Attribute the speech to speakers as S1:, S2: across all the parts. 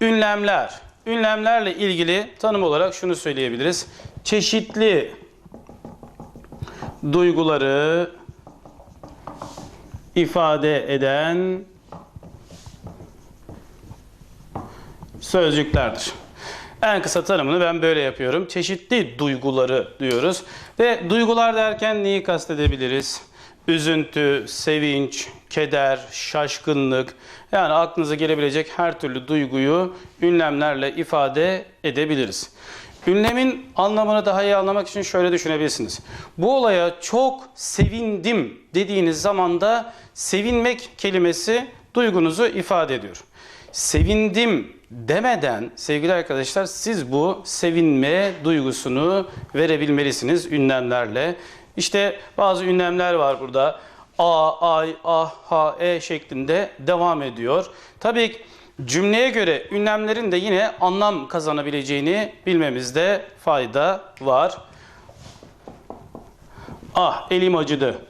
S1: Ünlemler. Ünlemlerle ilgili tanım olarak şunu söyleyebiliriz. Çeşitli duyguları ifade eden sözcüklerdir. En kısa tanımını ben böyle yapıyorum. Çeşitli duyguları diyoruz. Ve duygular derken neyi kastedebiliriz? Üzüntü, sevinç, keder, şaşkınlık yani aklınıza gelebilecek her türlü duyguyu ünlemlerle ifade edebiliriz. Ünlemin anlamını daha iyi anlamak için şöyle düşünebilirsiniz. Bu olaya çok sevindim dediğiniz zaman da sevinmek kelimesi duygunuzu ifade ediyor. Sevindim demeden sevgili arkadaşlar siz bu sevinme duygusunu verebilmelisiniz ünlemlerle. İşte bazı ünlemler var burada. A, ay, ah, ha, e şeklinde devam ediyor. Tabii cümleye göre ünlemlerin de yine anlam kazanabileceğini bilmemizde fayda var. Ah elim acıdı.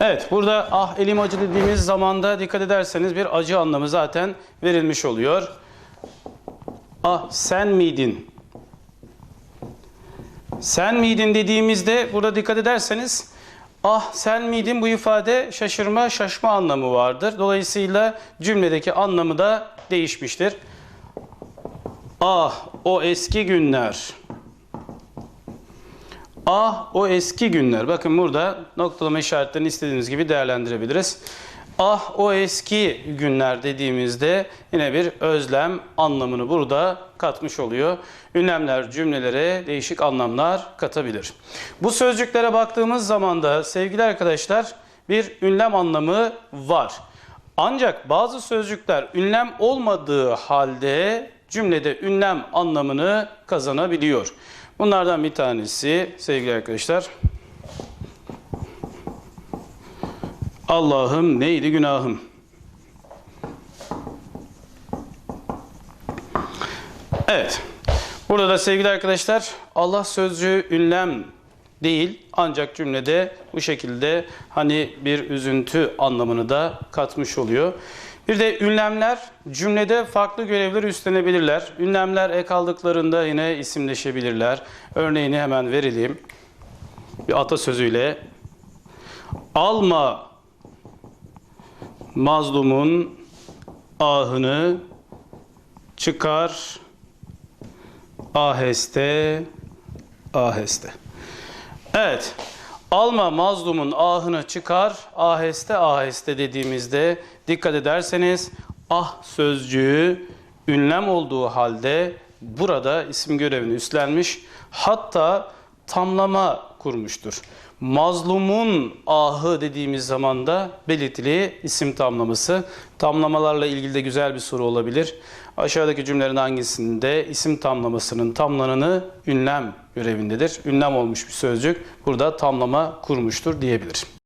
S1: Evet burada ah elim acı dediğimiz zamanda dikkat ederseniz bir acı anlamı zaten verilmiş oluyor. Ah sen miydin? Sen miydin dediğimizde burada dikkat ederseniz ah sen miydin bu ifade şaşırma şaşma anlamı vardır. Dolayısıyla cümledeki anlamı da değişmiştir. Ah o eski günler. Ah o eski günler. Bakın burada noktalama işaretlerini istediğiniz gibi değerlendirebiliriz. Ah o eski günler dediğimizde yine bir özlem anlamını burada katmış oluyor. Ünlemler cümlelere değişik anlamlar katabilir. Bu sözcüklere baktığımız zaman da sevgili arkadaşlar bir ünlem anlamı var. Ancak bazı sözcükler ünlem olmadığı halde cümlede ünlem anlamını kazanabiliyor. Bunlardan bir tanesi sevgili arkadaşlar. Allah'ım neydi günahım? Evet. Burada da sevgili arkadaşlar Allah sözcüğü ünlem değil ancak cümlede bu şekilde hani bir üzüntü anlamını da katmış oluyor. Bir de ünlemler cümlede farklı görevler üstlenebilirler. Ünlemler ek aldıklarında yine isimleşebilirler. Örneğini hemen verelim. Bir atasözüyle alma mazlumun ahını çıkar aheste aheste. Evet. Alma mazlumun ahını çıkar aheste aheste dediğimizde dikkat ederseniz ah sözcüğü ünlem olduğu halde burada isim görevini üstlenmiş hatta tamlama kurmuştur. Mazlumun ahı dediğimiz zaman da belirtili isim tamlaması. Tamlamalarla ilgili de güzel bir soru olabilir. Aşağıdaki cümlelerin hangisinde isim tamlamasının tamlananı ünlem görevindedir. Ünlem olmuş bir sözcük burada tamlama kurmuştur diyebilir.